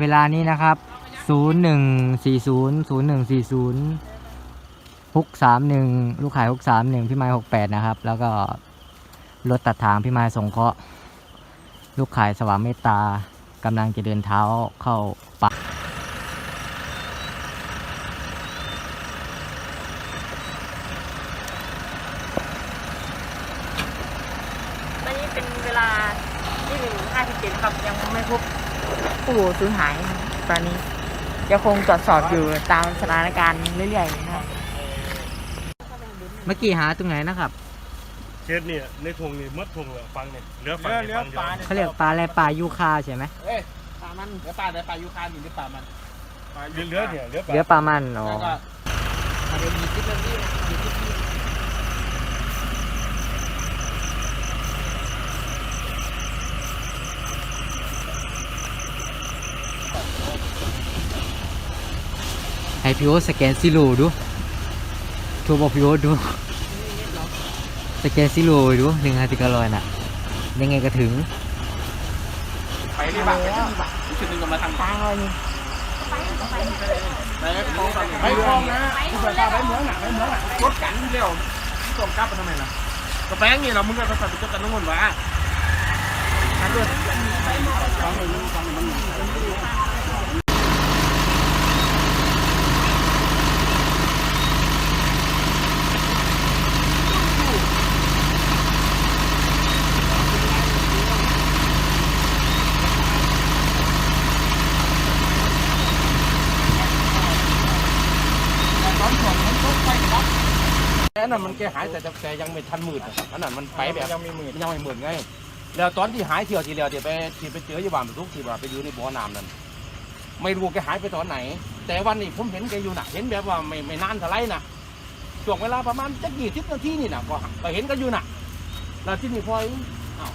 เวลานี้นะครับศูนย์หนึ่งสี่ศูนย์ศูนย์หนึ่งสี่ศูนย์หกสามหนึ่งลูกขายหกสามหนึ่งพี่ไม้หกแปดนะครับ แล้วก็รถตัดทางพี่ไม้สงเคราะห์ ลูกขายสว่างเมตตากำลังจะเดินเท้าเข้าป่านนี้เป็นเวลาที่หนึ่งห้าสิบเจ็ดครับ ยังไม่พบ ผู้สูญหายนะครับตอนนี้ยังคงตรวจสอบอยู่ตามสถานการณ์เรื่อยๆนะครับเมื่อกี้หาตรงไหนนะครับเคสเนี่ยในทงนี่มดทงเลยฟังเนี่ยเหลือฟังเนี่ยฟังเดียวเขาเรียกปลาอะไรปลายูคาใช่ไหมเอ้ยปลามันเดี๋ยวปลาเดี๋ยวปลายูคานอยู่เดี๋ยวปลามันเหลือเนี่ยเหลือเหลือปลามันอ๋อ แล้วก็ประเด็นมีคลิปเรื่องนี้มีคลิปนี้ ให้พี่โอสแกนซิลูดูทัวบอกพี่โอดู สแกนซิลูดูหนึ่งห้าสิบก้าร้อยน่ะ ยังไงก็ถึง ไปนี่บ้างชุดนึงก็มาทางทางเนี่ไปคลองไปคลองนะผู้ชาไปเหมืองหนักไปเหมืองหนักรถกันเร็วส่งกลับไปทำไมล่ะก็แป้งนี่เรามึงก็สั่งไปจบกันทั้งหมดวะทางเลือดฟังหนึ่งฟังหนึ่งมัน แค่นั้นมันแกหายแต่แต่ยังไม่ทันหมื่นอันนั้นมันไปแบบยังไม่หมื่นยังไม่หมื่นไง แล้วตอนที่หายเที่ยวทีเดียวที่ไปที่ไปเจอยี่บ้านทุกที่ว่าไปอยู่ในบ่อน้ำนั้นไม่รู้แกหายไปตอนไหน แต่วันนี้ผมเห็นแกอยู่น่ะ เห็นแบบว่าไม่ไม่นานเท่าไรน่ะช่วงเวลาประมาณจะกี่สิบนาทีนี่น่ะก็ก็เห็นก็อยู่น่ะแล้วที่นี่พออ้าว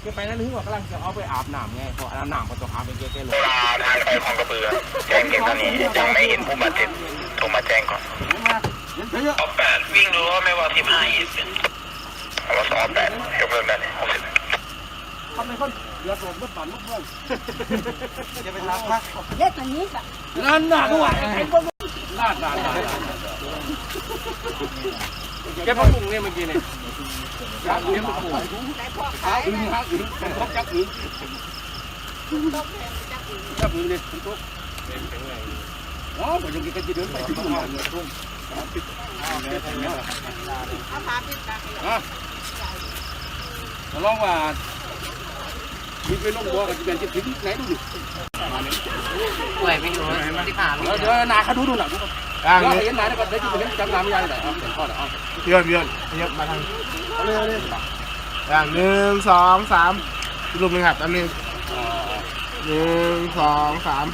แกไปนั่นหรือว่ากำลังจะเอาไปอาบน้ำไงพออาบน้ำก็ต้องอาบไปแกแกลงทางไปของกระเบือแจ้งเก็บตอนนี้ยังไม่เห็นผู้บาดเจ็บโทรมาแจ้งก่อนเห็นเยอะออแปดวิ่งดูว่า ไม่ว่าสิบห้ายี่สิบเอาว่าสองแปดยกเลิกได้หกสิบทำไมคนเดือดร้อนรถบั่นรถพ่วงจะไปรับพักเล็กกว่านี้แบบนั่นน่ะด้วยเห็นบ่ลาดลาดลาดแกพักมุงเนี่ยเมื่อกี้เนี่ยยักษ์เลี้ยงมุงหาอื่นหาอื่นเป็นพบยักษ์อื่นยักษ์อื่นเนี่ยเป็นตัวอ๋อผมยังกินจะเดินไปที่ตรงนั้นเนี่ย ตรงอะลองว่ามีไปลงบัวกับจีเป็นจะถึงไหนดูดิป่วยไปอยู่ที่ผ่าเดี๋ยวเดี๋ยวนาเขาดูดูหนังดูก่อนเห็นนายแล้วก็ได้ที่เห็นจำนามยายเลยเอาเห็นข้อเดี๋ยวเอาเพื่อนเพื่อนเยอะมาทางอย่างหนึ่งสองสามรูปหนึ่งครับอันหนึ่งหนึ่งสองสาม